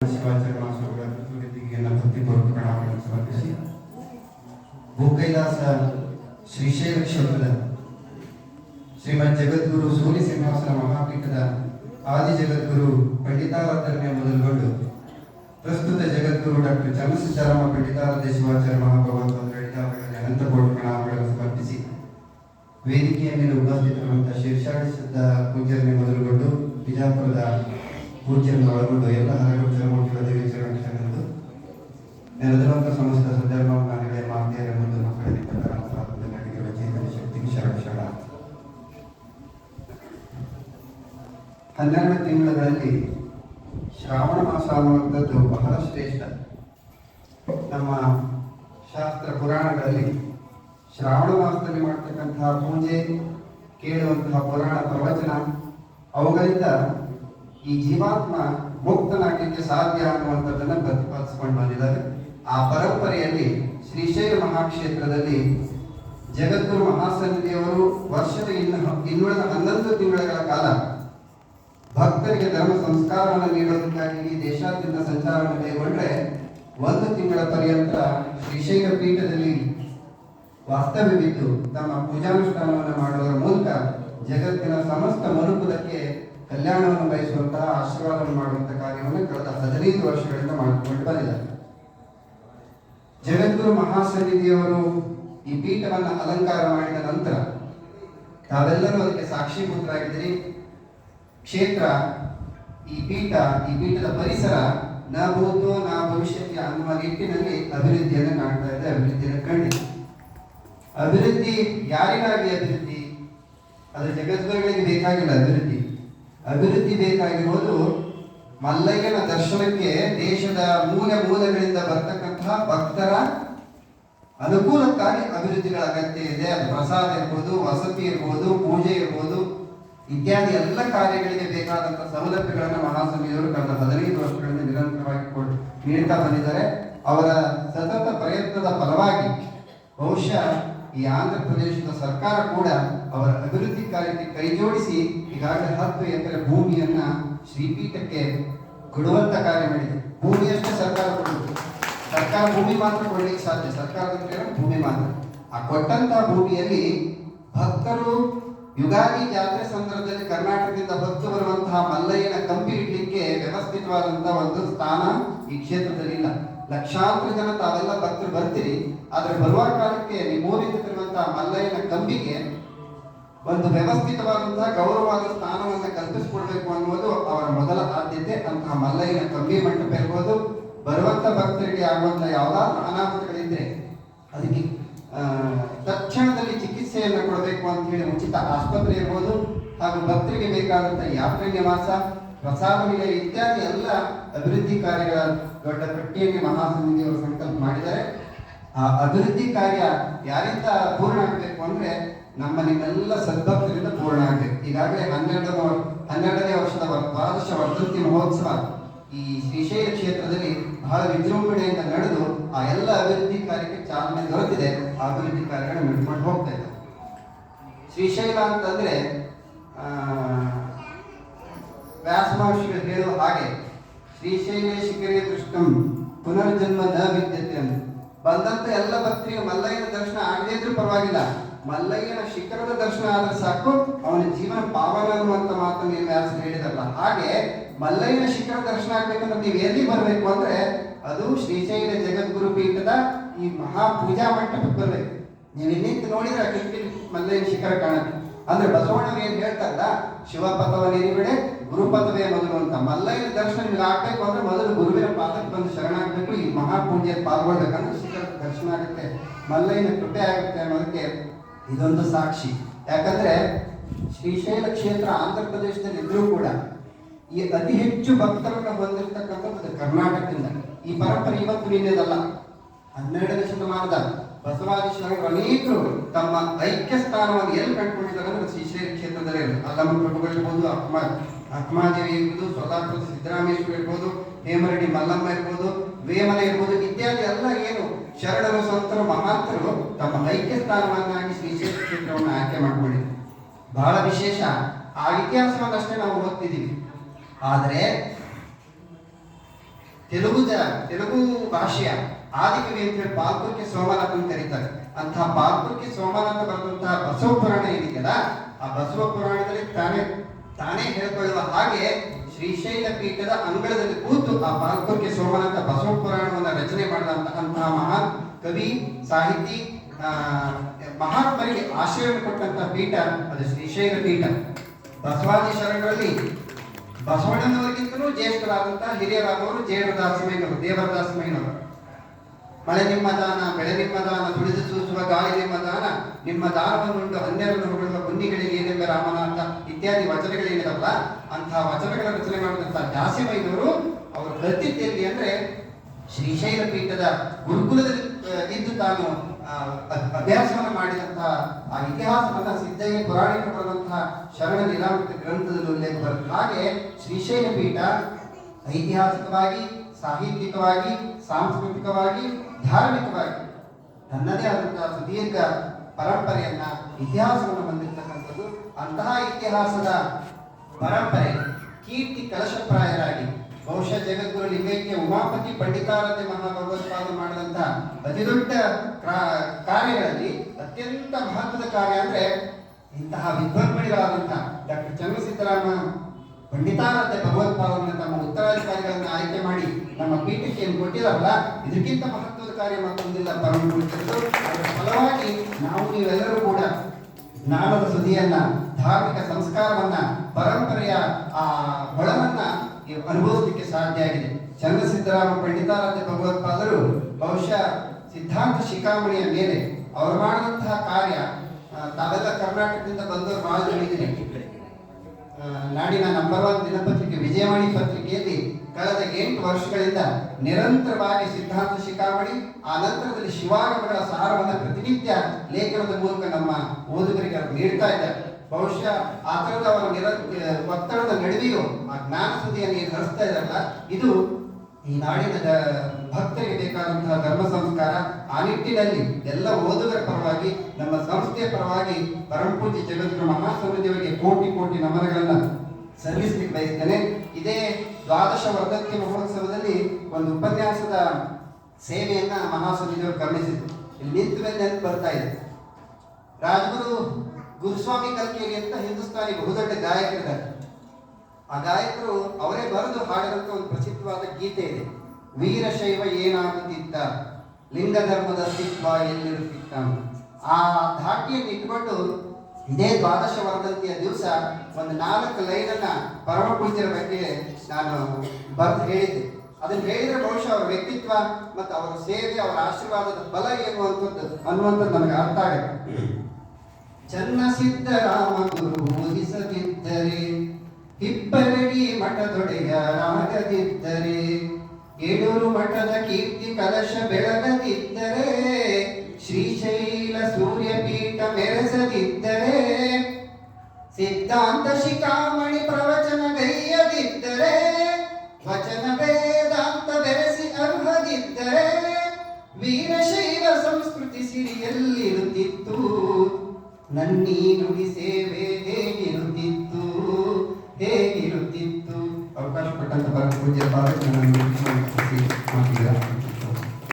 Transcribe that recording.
ಶಿವಾಚಾರ್ಯ ಮಹಾಸ್ವಾಮಿಗಳ ಕೃತಿಗೆಯನ್ನು ಭಕ್ತಿಪೂರ್ವಕ ಪ್ರಣಾಮಗಳನ್ನು ಸಮರ್ಪಿಸಿ ಭೂಕೈಲಾಸ ಶ್ರೀಶೈಲ ಕ್ಷೇತ್ರದ ಶ್ರೀಮದ್ ಜಗದ್ಗುರು ಸೂರ್ಯ ಸಿಂಹಾಸನ ಮಹಾಪೀಠದ ಆದಿ ಜಗದ್ಗುರು ಪಂಡಿತಾರಾಧನೆ ಮೊದಲುಗೊಂಡು ಪ್ರಸ್ತುತ ಜಗದ್ಗುರು ಡಾಕ್ಟರ್ ಚನ್ನಸಿದ್ದಾರಾಮ ಪಂಡಿತಾರಾಧ್ಯ ಶಿವಾಚಾರ್ಯ ಮಹಾಭಗವಂತ ಅನಂತ ಪ್ರಣಾಮಗಳನ್ನು ಸಮರ್ಪಿಸಿ ವೇದಿಕೆಯ ಮೇಲೆ ಉಪಸ್ಥಿತರುವಂತಹ ಶೀರ್ಷಾಡಿಸಿದ್ದ ಪೂಜ್ಯರನ್ನೇ ಮೊದಲುಗೊಂಡು ಬಿಜಾಪುರದ ಪೂಜ್ಯರನ್ನು ಒಳಗೊಂಡು ಎಲ್ಲ ಹಲವು ದೇವಿ ಚರಣಗಳು ನೆರೆದಿರುವಂತಹ ಸಮಸ್ತ ಸುಧರ್ಮ ಮನೆಗಳ ಮಾತೆಯರ ಮುಂದೆ ಮಕ್ಕಳ ಜೀವನ ಶಕ್ತಿ ಶರಕ್ಷಣ ಹನ್ನೆರಡು ತಿಂಗಳಲ್ಲಿ ಶ್ರಾವಣ ಮಾಸ ಅನ್ನುವಂಥದ್ದು ಬಹಳ ಶ್ರೇಷ್ಠ. ನಮ್ಮ ಶಾಸ್ತ್ರ ಪುರಾಣಗಳಲ್ಲಿ ಶ್ರಾವಣ ಮಾಸದಲ್ಲಿ ಮಾಡ್ತಕ್ಕಂತಹ ಪೂಜೆ, ಕೇಳುವಂತಹ ಪುರಾಣ ಪ್ರವಚನ, ಅವುಗಳಿಂದ ಈ ಜೀವಾತ್ಮ ಮುಕ್ತನಾಗಲಿಕ್ಕೆ ಸಾಧ್ಯ ಅನ್ನುವಂಥದ್ದನ್ನ ಪ್ರತಿಪಾದಿಸಿಕೊಂಡು ಬಂದಿದ್ದಾರೆ. ಆ ಪರಂಪರೆಯಲ್ಲಿ ಶ್ರೀಶೈಲ ಮಹಾಕ್ಷೇತ್ರದಲ್ಲಿ ಜಗದ್ಗುರು ಮಹಾಸನ್ನಿಧಿಯವರು ವರ್ಷದ ಇನ್ನು ಇನ್ನುಳಿದ ಹನ್ನೊಂದು ತಿಂಗಳುಗಳ ಕಾಲ ಭಕ್ತರಿಗೆ ಧರ್ಮ ಸಂಸ್ಕಾರವನ್ನು ನೀಡೋದಕ್ಕಾಗಿ ದೇಶಾದ್ಯಂತ ಸಂಚಾರವನ್ನು ಕೈಗೊಂಡ್ರೆ ಒಂದು ತಿಂಗಳ ಪರ್ಯಂತ ಶ್ರೀಶೈಲ ಪೀಠದಲ್ಲಿ ವಾಸ್ತವ್ಯವಿದ್ದು ತಮ್ಮ ಪೂಜಾನುಷ್ಠಾನವನ್ನು ಮಾಡುವುದರ ಮೂಲಕ ಜಗತ್ತಿನ ಸಮಸ್ತ ಮನುಕುಲಕ್ಕೆ ಕಲ್ಯಾಣವನ್ನು ಬಯಸುವಂತಹ ಆಶೀರ್ವಾದವನ್ನು ಮಾಡುವಂತಹ ಕಾರ್ಯವನ್ನು ಕಳೆದ ಹದಿನೈದು ವರ್ಷಗಳಿಂದ ಮಾಡಿಕೊಂಡು ಬಂದಿದ್ದಾರೆ. ಜಗದ್ಗುರು ಮಹಾಸನ್ನಿಧಿಯವರು ಈ ಪೀಠವನ್ನು ಅಲಂಕಾರ ಮಾಡಿದ ನಂತರ ತಾವೆಲ್ಲರೂ ಅದಕ್ಕೆ ಸಾಕ್ಷೀಭೂತರಾಗಿದ್ದೀರಿ ಕ್ಷೇತ್ರ, ಈ ಪೀಠ, ಈ ಪೀಠದ ಪರಿಸರ ನ ಭೂತೋ, ನ ಭವಿಷ್ಯಕ್ಕೆ ಅನ್ನುವ ನಿಟ್ಟಿನಲ್ಲಿ ಅಭಿವೃದ್ಧಿಯನ್ನು ಕಾಣ್ತಾ ಇದೆ, ಅಭಿವೃದ್ಧಿಯನ್ನು ಕಂಡಿದೆ. ಅಭಿವೃದ್ಧಿ ಯಾರಿಗಾಗಿ ಅಭಿವೃದ್ಧಿ? ಅದು ಜಗದ್ಗುರುಗಳಿಗೆ ಬೇಕಾಗಿಲ್ಲ ಅಭಿವೃದ್ಧಿ. ಅಭಿವೃದ್ಧಿ ಬೇಕಾಗಿರುವುದು ಮಲ್ಲಯ್ಯನ ದರ್ಶನಕ್ಕೆ ದೇಶದ ಮೂಲೆ ಮೂಲೆಗಳಿಂದ ಬರ್ತಕ್ಕಂತಹ ಭಕ್ತರ ಅನುಕೂಲಕ್ಕಾಗಿ ಅಭಿವೃದ್ಧಿಗಳ ಅಗತ್ಯ ಇದೆ. ಅದು ಪ್ರಸಾದ ಇರ್ಬೋದು, ವಸತಿ ಇರ್ಬೋದು, ಪೂಜೆ ಇರ್ಬೋದು, ಇತ್ಯಾದಿ ಎಲ್ಲ ಕಾರ್ಯಗಳಿಗೆ ಬೇಕಾದಂತಹ ಸೌಲಭ್ಯಗಳನ್ನು ಮಹಾಸಮಿಯವರು ಕಳೆದ ಹದಿನೈದು ವರ್ಷಗಳಿಂದ ನಿರಂತರವಾಗಿ ನೀಡ್ತಾ ಬಂದಿದ್ದಾರೆ. ಅವರ ಸತತ ಪ್ರಯತ್ನದ ಫಲವಾಗಿ ಬಹುಶಃ ಈ ಆಂಧ್ರ ಪ್ರದೇಶದ ಸರ್ಕಾರ ಕೂಡ ಅವರ ಅಭಿವೃದ್ಧಿ ಕಾರ್ಯಕ್ಕೆ ಕೈ ಜೋಡಿಸಿ ಈಗಾಗಲೇ ಹತ್ತು ಎಕರೆ ಭೂಮಿಯನ್ನ ಶ್ರೀಪೀಠಕ್ಕೆ ಕೊಡುವಂತ ಕಾರ್ಯ ಮಾಡಿದೆ. ಭೂಮಿಯಷ್ಟೇ ಸರ್ಕಾರ ಕೊಡುವುದು. ಸರ್ಕಾರ ಭೂಮಿ ಮಾತ್ರ ಕೊಡಲಿಕ್ಕೆ ಸಾಧ್ಯ. ಸರ್ಕಾರದ ಭೂಮಿ ಮಾತ್ರ. ಆ ಕೊಟ್ಟಂತ ಭೂಮಿಯಲ್ಲಿ ಭಕ್ತರು ಯುಗಾದಿ ಜಾತ್ರೆ ಸಂದರ್ಭದಲ್ಲಿ ಕರ್ನಾಟಕದಿಂದ ಹೊತ್ತು ಬರುವಂತಹ ಮಲ್ಲಯ್ಯನ ಕಂಬಿ ಇಡ್ಲಿಕ್ಕೆ ವ್ಯವಸ್ಥಿತವಾದಂತಹ ಒಂದು ಸ್ಥಾನ ಈ ಕ್ಷೇತ್ರದಲ್ಲಿ ಇಲ್ಲ. ಲಕ್ಷಾಂತರ ಜನ ತಾವೆಲ್ಲ ಭಕ್ತರು ಬರ್ತೀರಿ, ಆದ್ರೆ ಬರುವ ಕಾಲಕ್ಕೆ ನಿಮ್ಮೂರಿಂದ ತರುವಂತಹ ಮಲ್ಲಯ್ಯನ ಕಂಬಿಗೆ ಒಂದು ವ್ಯವಸ್ಥಿತವಾದಂತಹ ಗೌರವವಾದ ಸ್ಥಾನವನ್ನು ಕಲ್ಪಿಸಿಕೊಡ್ಬೇಕು ಅನ್ನುವುದು ಅವರ ಮೊದಲ ಆದ್ಯತೆ. ಅಂತಹ ಮಲ್ಲಯ್ಯನ ಕಂಬಿ ಮಂಟಪ ಇರ್ಬೋದು. ಬರುವಂತ ಭಕ್ತರಿಗೆ ಆಗುವಂತಹ ಯಾವ್ದಾದ್ರು ಅನಾಹುತಗಳಿದ್ರೆ ಅದಕ್ಕೆ ತಕ್ಷಣದಲ್ಲಿ ಚಿಕಿತ್ಸೆಯನ್ನು ಕೊಡಬೇಕು ಅಂತ ಹೇಳಿ ಉಚಿತ ಆಸ್ಪತ್ರೆ ಇರ್ಬೋದು ಹಾಗೂ ಭಕ್ತರಿಗೆ ಬೇಕಾದಂತಹ ಯಾತ್ರೆ, ನಿವಾಸ, ಪ್ರಸಾದ ನಿಲಯ ಇತ್ಯಾದಿ ಎಲ್ಲ ಅಭಿವೃದ್ಧಿ ಕಾರ್ಯಗಳ ದೊಡ್ಡ ಪಟ್ಟಿಯಲ್ಲಿ ಮಹಾಸಮಿತಿಯವರು ಸಂಕಲ್ಪ ಮಾಡಿದ್ದಾರೆ. ಆ ಅಭಿವೃದ್ಧಿ ಕಾರ್ಯ ಯಾರಿಂದ ಪೂರ್ಣ ಆಗಬೇಕು ಅಂದ್ರೆ ನಮ್ಮ ನಿಮ್ಮೆಲ್ಲ ಸದ್ಭಕ್ತರಿಂದ ಪೂರ್ಣ ಆಗಬೇಕು. ಈಗಾಗಲೇ ಹನ್ನೆರಡು ಹನ್ನೆರಡನೇ ವರ್ಷದ ವರ್- ದ್ವಾದಶ ವರ್ಧಂತಿ ಮಹೋತ್ಸವ ಈ ಶ್ರೀಶೈಲ ಕ್ಷೇತ್ರದಲ್ಲಿ ಬಹಳ ವಿಜೃಂಭಣೆಯಿಂದ ನಡೆದು ಆ ಎಲ್ಲ ಅಭಿವೃದ್ಧಿ ಕಾರ್ಯಕ್ಕೆ ಚಾಲನೆ ದೊರೆತಿದೆ. ಆ ಅಭಿವೃದ್ಧಿ ಕಾರ್ಯಗಳನ್ನು ನಡೆದುಕೊಂಡು ಹೋಗ್ತಾ ಇದೆ ಶ್ರೀಶೈಲ ಅಂತಂದ್ರೆ ವ್ಯಾಸ ಮಹರ್ಷಿಗಳು ಹೇಳುವ ಹಾಗೆ ಶ್ರೀಶೈಲ ಶಿಖರೇ ದೃಷ್ಟಂ, ಪುನರ್ಜನ್ಮ ನ ವಿದ್ಯತೆ ಅಂತ ಬಂದಂತ ಎಲ್ಲ ಭಕ್ತರಿಗೆ ಮಲ್ಲಯ್ಯನ ದರ್ಶನ ಆಗದೇ ಇದ್ರೂ ಪರವಾಗಿಲ್ಲ. ಮಲ್ಲಯ್ಯನ ಶಿಖರದ ದರ್ಶನ ಆದ್ರೆ ಸಾಕು, ಅವನ ಜೀವನ ಪಾವನ ಅನ್ನುವಂತ ಮಾತನ್ನು ನೀವು ವ್ಯಾಸ ಹೇಳಿದಲ್ಲ ಹಾಗೆ ಮಲ್ಲಯ್ಯನ ಶಿಖರ ದರ್ಶನ ಆಗ್ಬೇಕಂದ್ರೆ ನೀವು ಎಲ್ಲಿ ಬರಬೇಕು ಅಂದ್ರೆ, ಅದು ಶ್ರೀಶೈಲ ಜಗದ್ಗುರು ಪೀಠದ ಈ ಮಹಾ ಪೂಜಾ ಮಂಟಪಕ್ಕೆ ಬರ್ಬೇಕು. ನೀವು ಇಲ್ಲಿ ನಿಂತು ನೋಡಿದ್ರೆ ಆ ಕಿಟಕಿಲಿ ಮಲ್ಲೇ ಶಿಖರ ಕಾಣುತ್ತೆ. ಅಂದ್ರೆ ಬಸವಣ್ಣವ್ರು ಏನ್ ಹೇಳ್ತಾರಲ್ಲ, ಶಿವಪಥವ ಗುರು ಗುರುಪಥವೇ ಮೊದಲು ಅಂತ. ಮಲ್ಲಯ್ಯನ ದರ್ಶನ ನಿಮ್ಗೆ ಆಗ್ಬೇಕು ಅಂದ್ರೆ ಮೊದಲು ಗುರುವಿನ ಪಾದಕ್ಕೆ ಬಂದು ಶರಣಾಗಬೇಕು. ಈ ಮಹಾಪೂಜೆಯಲ್ಲಿ ಪಾಲ್ಗೊಳ್ಬೇಕಂದ್ರೆ ಶಿಖರ ದರ್ಶನ ಆಗುತ್ತೆ. ಮಲ್ಲಯ್ಯನ ಕೃಪೆ ಆಗುತ್ತೆ ಅನ್ನೋದಕ್ಕೆ ಇದೊಂದು ಸಾಕ್ಷಿ. ಯಾಕಂದ್ರೆ ಶ್ರೀಶೈಲ ಕ್ಷೇತ್ರ ಆಂಧ್ರ ಪ್ರದೇಶದಲ್ಲಿ ಇದ್ರೂ ಕೂಡ ಈ ಅತಿ ಹೆಚ್ಚು ಭಕ್ತರನ್ನು ಹೊಂದಿರತಕ್ಕಂಥದ್ದು ಕರ್ನಾಟಕದಿಂದ. ಈ ಪರಂಪರೆ ಇವತ್ತು ನಿನ್ನೆದಲ್ಲ ಹನ್ನೆರಡನೇ ಶತಮಾನದ ಬಸವಾದಿ ಶರಣರು ಅನೇಕರು ತಮ್ಮ ಐಕ್ಯ ಸ್ಥಾನವನ್ನು ಎಲ್ಲಿ ಕಂಡುಕೊಂಡಿದ್ದಾರೆ ಅಂದ್ರೆ ಶ್ರೀಶೈಲಿ ಕ್ಷೇತ್ರದಲ್ಲಿ ಅಲ್ಲಮ್ಮ ಪ್ರಭುಗಳಿರ್ಬೋದು ಅಕ್ಮ ಅಕ್ಮಾದೇವಿ ಇರ್ಬೋದು ಸೋಲಾಪುರ ಸಿದ್ದರಾಮೇಶ್ವರ ಇರ್ಬೋದು ಹೇಮರೆಡ್ಡಿ ಮಲ್ಲಮ್ಮ ಇರ್ಬೋದು, ವೇಮನ ಇರ್ಬೋದು, ಇತ್ಯಾದಿ ಎಲ್ಲ ಏನು ಶರಣರು, ಸಂತರು, ಮಹಾಂತರು ತಮ್ಮ ಐಕ್ಯ ಸ್ಥಾನವನ್ನಾಗಿ ಶ್ರೀಶೈಲ ಕ್ಷೇತ್ರವನ್ನು ಆಯ್ಕೆ ಮಾಡಿಕೊಂಡಿದ್ರು ಬಹಳ ವಿಶೇಷ. ಆ ಇತಿಹಾಸವನ್ನಷ್ಟೇ ನಾವು ಓದ್ತಿದ್ದೀವಿ. ಆದರೆ, ತೆಲುಗು ತೆಲುಗು ಭಾಷೆಯ ಆದಿಕವಿ ಅಂತ ಹೇಳಿ ಸೋಮನಾಥ ಅಂತ ಕರೀತಾರೆ. ಅಂತಹ ಪಾಲ್ಕುರ್ಕಿ ಸೋಮನಾಥ ಬರೆದಂತಹ ಬಸವ ಪುರಾಣ ಏನಿದೆಯಲ್ಲ, ಆ ಬಸವ ಪುರಾಣದಲ್ಲಿ ತಾನೇ ತಾನೇ ಹೇಳ್ಕೊಳ್ಳುವ ಹಾಗೆ ಶ್ರೀಶೈಲ ಪೀಠದ ಅಂಗಳದಲ್ಲಿ ಕೂತು ಆ ಪಾಲ್ಕುರ್ಕಿ ಸೋಮನಾಥ ಬಸವ ಪುರಾಣವನ್ನು ರಚನೆ ಮಾಡಿದಂತಹ ಮಹಾನ್ ಕವಿ, ಸಾಹಿತಿ ಮಹಾತ್ಮರಿಗೆ ಆಶ್ರಯವನ್ನು ಕೊಟ್ಟಂತಹ ಪೀಠ ಅದು ಶ್ರೀಶೈಲ ಪೀಠ. ಬಸವಾದಿ ಶರಣರಲ್ಲಿ ಬಸವಣ್ಣನವರಿಗಿಂತಲೂ ಜ್ಯೇಷ್ಠರಾದಂತಹ ಹಿರಿಯರಾದವರು ದೇವರದಾಸ ದೇವದಾಸಮಯ್ಯನವರು ಮಳೆ ನಿಮ್ಮ ದಾನ, ಬೆಳೆ ನಿಮ್ಮ ದಾನ, ತುಳಿದು ಸೂಸುವ ಗಾಳಿ ನಿಮ್ಮ ದಾನ, ನಿಮ್ಮ ದಾನವನ್ನುಂಟು ಹನ್ನೆರಡು ಹೊರಡುವ ಗುಂಡಿಗಳಿಗೆ ಏನೆಂಬ ರಾಮನಾಥ ಇತ್ಯಾದಿ ವಚನಗಳೇನಿದವಲ್ಲ ಅಂತಹ ವಚನಗಳ ರಚನೆ ಮಾಡಿದಂತಹ ವೈದ್ಯರು ಅವರು ಕಲ್ತಿದ್ದೆಲ್ಲಿ ಅಂದ್ರೆ ಶ್ರೀಶೈಲ ಪೀಠದ ಗುರುಕುಲದಲ್ಲಿ ಇದ್ದು ತಾನು ಅಭ್ಯಾಸವನ್ನು ಮಾಡಿದಂತಹ ಆ ಇತಿಹಾಸವನ್ನ ಸಿದ್ಧಯ್ಯ ಪುರಾಣಿಕ ಬರೆದಂತಹ ಶರಣ ಲೀಲಾಮೃತ ಗ್ರಂಥದಲ್ಲಿ ಉಲ್ಲೇಖ ಬರುತ್ತೆ. ಹಾಗೆ ಶ್ರೀಶೈಲ ಪೀಠ ಐತಿಹಾಸಿಕವಾಗಿ, ಸಾಹಿತ್ಯಿಕವಾಗಿ, ಸಾಂಸ್ಕೃತಿಕವಾಗಿ ಧಾರ್ಮಿಕವಾಗಿ ತನ್ನದೇ ಆದಂತಹ ಸುದೀರ್ಘ ಪರಂಪರೆಯನ್ನ, ಇತಿಹಾಸವನ್ನು ಹೊಂದಿರತಕ್ಕಂಥದ್ದು ಅಂತಹ ಇತಿಹಾಸದ ಪರಂಪರೆ ಕೀರ್ತಿ ಕಲಶಪ್ರಾಯರಾಗಿ ಬಹುಶಃ ಜಗದ್ಗುರು ಲಿಂಗೈಕ್ಯ ಉಮಾಪತಿ ಪಂಡಿತಾರತೆ ಮಹಾಭಗವತ್ಪಾದ ಮಾಡಿದಂತಹ ಅತಿದೊಡ್ಡ ಕ್ರಾ- ಕಾರ್ಯಗಳಲ್ಲಿ ಅತ್ಯಂತ ಮಹತ್ವದ ಕಾರ್ಯ ಅಂದ್ರೆ ಇಂತಹ ವಿದ್ವನ್ಮಣಿಗಳಾದಂತಹ ಡಾಕ್ಟರ್ ಚಂದ್ರಸಿದ್ದರಾಮ ಪಂಡಿತಾರತೆ ಭಗವತ್ಪಾದನ ತಮ್ಮ ಉತ್ತರಾಧಿಕಾರಿಗಳನ್ನು ಆಯ್ಕೆ ಮಾಡಿ ನಮ್ಮ ಪೀಠಕ್ಕೆ ಏನು ಕೊಟ್ಟಿದಾರಲ್ಲ ಇದಕ್ಕಿಂತ ಮಹತ್ವದ ಕಾರ್ಯ ಮತ್ತೊಂದಿಲ್ಲ ಪರಮ. ಅದರ ಫಲವಾಗಿ ನಾವು ನೀವೆಲ್ಲರೂ ಕೂಡ ಜ್ಞಾನದ ಸುದಿಯನ್ನ, ಧಾರ್ಮಿಕ ಸಂಸ್ಕಾರವನ್ನ, ಪರಂಪರೆಯ ಆ ಹೊಳವನ್ನ ನೀವು ಅನುಭವಿಸಲಿಕ್ಕೆ ಸಾಧ್ಯ ಆಗಿದೆ ಚಂದ್ರಸಿದ್ದರಾಮ ಪಂಡಿತಾರಾಧ್ಯ ಭಗವತ್ಪಾದರು ಬಹುಶಃ ಸಿದ್ಧಾಂತ ಶಿಖಾಮಣಿಯ ಮೇಲೆ ಅವರು ಮಾಡಿದಂತಹ ಕಾರ್ಯ ತಾವೆಲ್ಲ ಕರ್ನಾಟಕದಿಂದ ಬಂದವರು ಬಹಳ ನಾಡಿನ ನಂಬರ್ ಒನ್ ದಿನಪತ್ರಿಕೆ, ವಿಜಯವಾಣಿ ಪತ್ರಿಕೆಯಲ್ಲಿ ಕಳೆದ ಎಂಟು ವರ್ಷಗಳಿಂದ ನಿರಂತರವಾಗಿ ಸಿದ್ಧಾಂತ ಶಿಖಾಮಣಿ, ಆ ನಂತರದಲ್ಲಿ ಶಿವಾಗಮಗಳ ಸಾರವನ್ನು ಪ್ರತಿನಿತ್ಯ ಲೇಖನದ ಮೂಲಕ ನಮ್ಮ ಓದುಗರಿಗೆ ಅವರು ನೀಡ್ತಾ ಇದ್ದಾರೆ. ಬಹುಶಃ ಆ ಥರದ ಅವರ ನಿರ, ಒತ್ತಡದ ನಡುವೆಯೂ ಆ ಜ್ಞಾನ ಸುದ್ದಿಯನ್ನು ಏನು ಹರಿಸ್ತಾ ಇದ್ದಾರಲ್ಲ, ಇದು ಈ ನಾಡಿನ ಭಕ್ತರಿಗೆ ಬೇಕಾದಂತಹ ಧರ್ಮ ಸಂಸ್ಕಾರ, ಆ ನಿಟ್ಟಿನಲ್ಲಿ ಎಲ್ಲ ಓದುಗರ ಪರವಾಗಿ, ನಮ್ಮ ಸಂಸ್ಥೆಯ ಪರವಾಗಿ ಪರಮಪೂಜ್ಯ ಜಗದ್ಗುರು ಮಹಾಸಮೃದ್ಧಿಯವರಿಗೆ ಕೋಟಿ ಕೋಟಿ ನಮನಗಳನ್ನ ಸಲ್ಲಿಸಲಿಕ್ಕೆ ಬಯಸ್ತೇನೆ ಇದೇ ದ್ವಾದಶ ವರ್ಗಕ್ಕೆ ಮಹೋತ್ಸವದಲ್ಲಿ ಒಂದು ಉಪನ್ಯಾಸದ ಸೇವೆಯನ್ನ ಮಹಾಸ್ವಾಮಿಗಳು ಗಮನಿಸಿದ್ರು ಇಲ್ಲಿ ನಿಂತ ಮೇಲೆ ಬರ್ತಾ ಇದೆ. ರಾಜಗುರು ಗುರುಸ್ವಾಮಿ ಕಲ್ಕೇರಿ ಅಂತ ಹಿಂದೂಸ್ತಾನಿ ಬಹುದೊಡ್ಡ ಗಾಯಕರಿದ್ದಾರೆ. ಆ ಗಾಯಕರು ಅವರೇ ಬರೆದು ಹಾಡಿದಂತ ಒಂದು ಪ್ರಸಿದ್ಧವಾದ ಗೀತೆ ಇದೆ. ವೀರಶೈವ ಏನಾಗುತ್ತಿತ್ತ ಲಿಂಗ ಧರ್ಮದ ಅಸ್ತಿತ್ವ ಎಲ್ಲಿರುತ್ತಿತ್ತ. ಆ ಧಾಟಿಯನ್ನು ಇಟ್ಕೊಂಡು ಇದೇ ದ್ವಾದಶ ವರ್ಧಂತಿಯ ದಿವಸ ಒಂದು ನಾಲ್ಕು ಲೈನನ್ನ ಪರಮ ಪೂಜ್ಯರ ಬಗ್ಗೆ ನಾನು ಬರೆದು ಹೇಳಿದ್ದೆ. ಅದನ್ನ ಹೇಳಿದ್ರೆ ಬಹುಶಃ ಅವರ ವ್ಯಕ್ತಿತ್ವ ಮತ್ತು ಅವರ ಸೇವೆ, ಅವರ ಆಶೀರ್ವಾದದ ಬಲ ಏನು ಅಂತದ್ದು ಅನ್ನುವಂಥದ್ದು ನನಗೆ ಅರ್ಥ ಆಗುತ್ತೆ. ಚನ್ನ ಸಿದ್ದರಾಮ ಗುರು ಬೋಧಿಸದಿದ್ದರೆ, ಹಿಪ್ಪರಡಿ ಮಠದೊಡೆಯ ರಾಗದಿದ್ದರೆ ಏಳೂರು ಮಠದ ಕೀರ್ತಿ ಕಲಶ ಬೆಳಗದಿದ್ದರೆ, ಶ್ರೀಶೈಲ ಸೂರ್ಯಪೀಠ ಮೆರೆಸದಿದ್ದರೆ ಸಿದ್ಧಾಂತ ಶಿಖಾಮಣಿ ಪ್ರವಚನ ಗೈಯದಿದ್ದರೆ, ವಚನ ವೇದಾಂತ ಬೆರೆಸಿ ಅರ್ಹದಿದ್ದರೆ ವೀರಶೈವ ಸಂಸ್ಕೃತಿ ಸಿರಿಯಲ್ಲಿರುತ್ತಿತ್ತು. ನನ್ನೀ ನುಡಿ ಸೇವೆ ಹೇಗಿರುತ್ತಿತ್ತು? ಹೇಗಿರುತ್ತಿತ್ತು? ಅವಕಾಶ ಪಟ್ಟಂತ ಪರಮ ಪೂಜ್ಯ